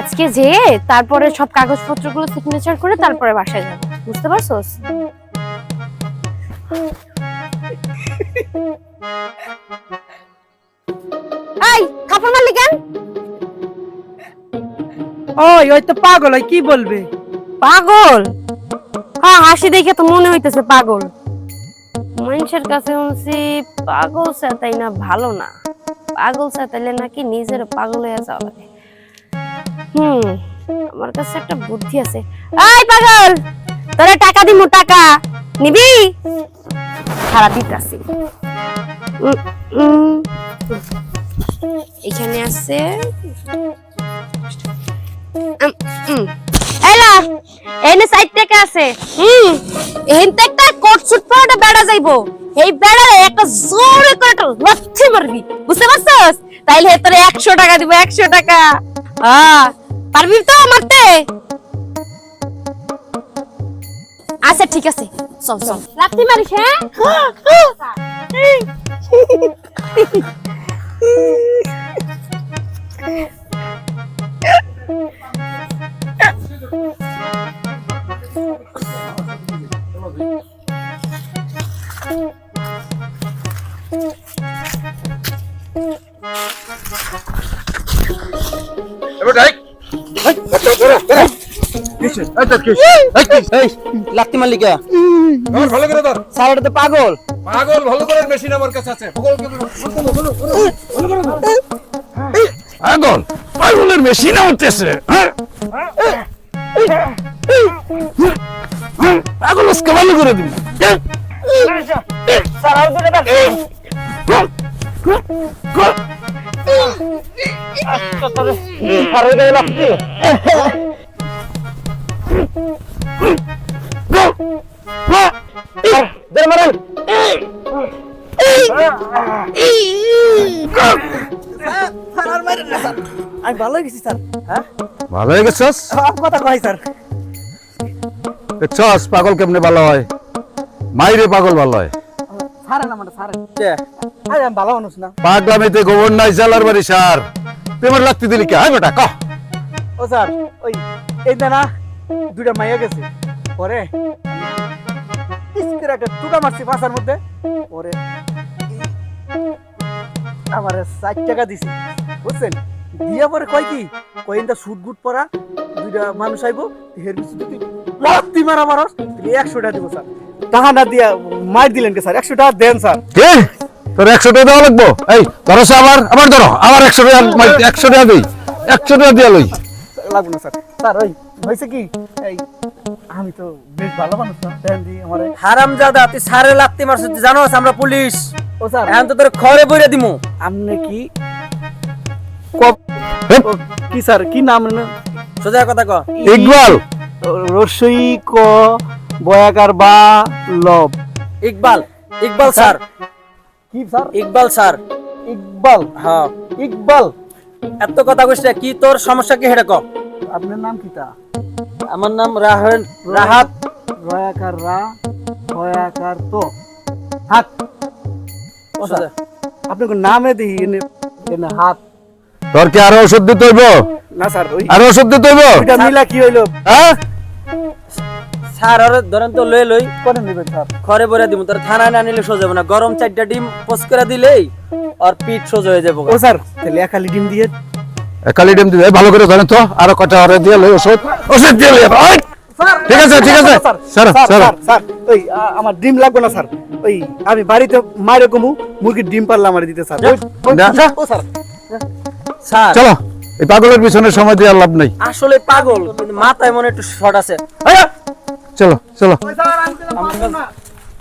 আজকে যেয়ে তারপরে সব কাগজপত্রগুলো সিগনেচার করে তারপরে বাসায় যাব। বুঝতে পারছোস? এই খাপড় মারলি কেন? ওই ওই তো পাগল ওই কি বলবে? পাগল? হ্যাঁ হাসি দেখে তো মনে হইতেছে পাগল। মানুষের কাছে শুনছি পাগল সেতাই না ভালো না। পাগল সেতাইলে নাকি নিজের পাগল হয়ে যাওয়া লাগে। হুম। আমার কাছে একটা বুদ্ধি আছে। এই পাগল! তোরা টাকা দিমু টাকা। নিবি? দিতাছি। উম। এখানে আছে। এলা এনে সাইড থেকে আছে। হুম। এখান থেকে কোট সুট পরে বেড়া যাইবো। এই বেড়া একটা জোরে করে একটা লাথি মারবি। বুঝতে পারছস? তাইলে তোরে একশো টাকা দিব একশো টাকা। পারবি তো মারতে? আচ্ছা ঠিক আছে। চল চল। লাথি মারিস হ্যাঁ? এবার লাত্তি মারলি কে আমার ভালো করে ধর স্যার তো পাগল পাগল ভালো করে মেশিন আমার কাছে আছে পাগল পাগলের মেশিন উঠতেছে পাগল আজকে ভালো করে দিন আমি ভালো হয়ে গেছি স্যার হ্যাঁ ভালো হয়ে গেছস কথা কয় স্যার দেখছস পাগল কেমনে ভালো হয় মাইরে পাগল ভালো হয় সারেন আমার সারেন আরে আমি ভালো মানুষ না পাগলামিতে গোবর নাই জালার বাড়ি সার প্রেমের লাগতে দিলি কে? হয় বেটা কহ ও স্যার ওই এই না দুইটা মাইয়া গেছে। পরে ইস্কের একটা টুকা মারছি পাশার মধ্যে। পরে আমার ষাট টাকা দিছি। বুঝছেন? দিয়া পরে কয় কি? কয় ইন্দা সুট গুট পরা দুইটা মানুষ আইবো হের পিছু যদি লাত্তি মারা মারস তাহলে একশো টাকা দিব স্যার। তাহা না দিয়া মার দিলেন কে স্যার? একশো টাকা দেন স্যার। তোর একশো টাকা দেওয়া লাগবো? এই ধরো সে আবার আবার ধরো আবার একশো টাকা একশো টাকা দিই একশো টাকা দিয়া লই। লাগবে না স্যার। স্যার ওই হয়েছে কি? এই আমি তো বেশ ভালো মানুষ না দেন দি আমার। হারাম জাদা তুই সারে লাত্তি মারছিস তুই আমরা পুলিশ। ও স্যার। এখন তো তোর খড়ে বইরে দিমু। আপনি কি? কি স্যার কি নাম সোজা কথা ক। ইকবাল। রসই ক বয়াকার বা লব। ইকবাল ইকবাল স্যার। কি স্যার? ইকবাল স্যার। ইকবাল? হ্যাঁ। ইকবাল? এত কথা কইছ কি তোর সমস্যা কি হেডে ক। আপনার নাম কি তা আমার নাম রাহেন রাহাত। রয়াকার রা বয়াকার তো। হাত। আপনাকে নামে দিই এনে হাত। তোর কি আরও ওষুধ দিতে হইব? না স্যার আরও ওষুধ দিতে হইব? ওইটা মিলা কি হইল? হ্যাঁ? স্যার ওরে ধরেন তো লয়ে লই। করে নেবেন স্যার? খড়ে বইরে দিমু তোর থানায় না নিলে সোজা না। গরম চারটা ডিম পোস্ট করে দিলেই আর পিঠ সোজা হয়ে যাব। ও স্যার তাহলে একালি ডিম দিয়ে। কালি ডিম দিবে ভালো করে ধরেন তো আরও কটা হরে দিয়ে লই ওষুধ। ওষুধ দিয়ে লই ঠিক আছে ঠিক আছে। Sir sir sir sir sir sir ওই আমার ডিম লাগবে না স্যার। ওই আমি বাড়িতে মায়ের কমু মুরগির ডিম পারলে আমার দিতে স্যার। ওই- ওই- যা, যা। ও স্যার। স্যার। চলো এই পাগলের পিছনে সময় দিয়ে লাভ নাই। আসলে পাগল কিন্তু মাথায় মনে একটু শর্ট আছে! চলো চলো।